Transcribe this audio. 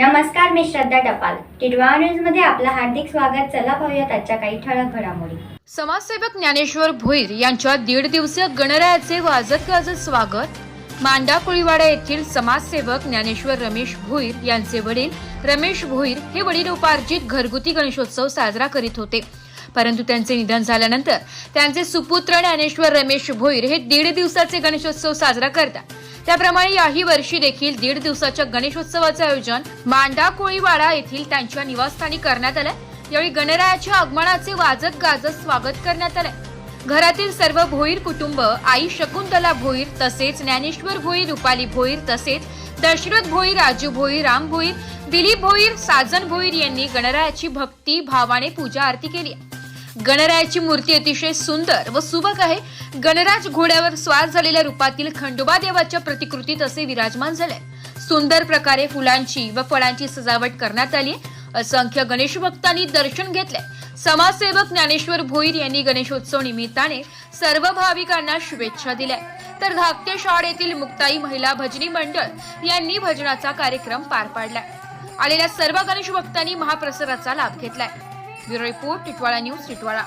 नमस्कार मी श्रद्धा टपाल. टिडवा न्यूजमध्ये आपलं हार्दिक स्वागत. चला पाहूयात आजच्या काही ठळक घडामोडी. समाजसेवक ज्ञानेश्वर भोईर यांच्या दीड दिवसीय गणरायाचे वाजत गाजत स्वागत. मांडा कुळीवाडा येथील समाजसेवक ज्ञानेश्वर रमेश भोईर यांचे वडील रमेश भोईर हे वडील उपार्जित घरगुती गणेशोत्सव साजरा करीत होते. परंतु त्यांचे निधन झाल्यानंतर त्यांचे सुपुत्र ज्ञानेश्वर रमेश भोईर हे दीड दिवसाचे गणेशोत्सव साजरा करतात. त्याप्रमाणे याही वर्षी देखील दीड दिवसाच्या गणेशोत्सवाचं आयोजन मांडा कोळीवाडा येथील त्यांच्या निवासस्थानी करण्यात आलंय. यावेळी गणरायाच्या आगमनाचे वाजत गाजत स्वागत करण्यात आलंय. घरातील सर्व भोईर कुटुंब आई शकुंतला भोईर तसेच ज्ञानेश्वर भोईर रुपाली भोईर तसेच दशरथ भोईर राजू भोईर राम भोईर दिलीप भोईर साजन भोईर यांनी गणरायाची भक्ती भावाने पूजा आरती केली गणरायाची मूर्ती अतिशय सुंदर व सुबक आहे. गणराज घोड्यावर स्वार झालेल्या रूपातील खंडोबा देवाच्या प्रतिकृतीत असे विराजमान झाले. सुंदर प्रकारे फुलांची व फळांची सजावट करण्यात आली. आहे. असंख्य गणेश भक्तांनी दर्शन घेतले. समाजसेवक ज्ञानेश्वर भोईर यांनी गणेशोत्सव निमित्ताने सर्व भाविकांना शुभेच्छा दिल्या. तर धाकटे शाळ येथील मुक्ताई महिला भजनी मंडळ यांनी भजनाचा कार्यक्रम पार पाडला. आलेल्या सर्व गणेश भक्तांनी महाप्रसादाचा लाभ घेतलाय. The Report, Tutuala News, Tutuala.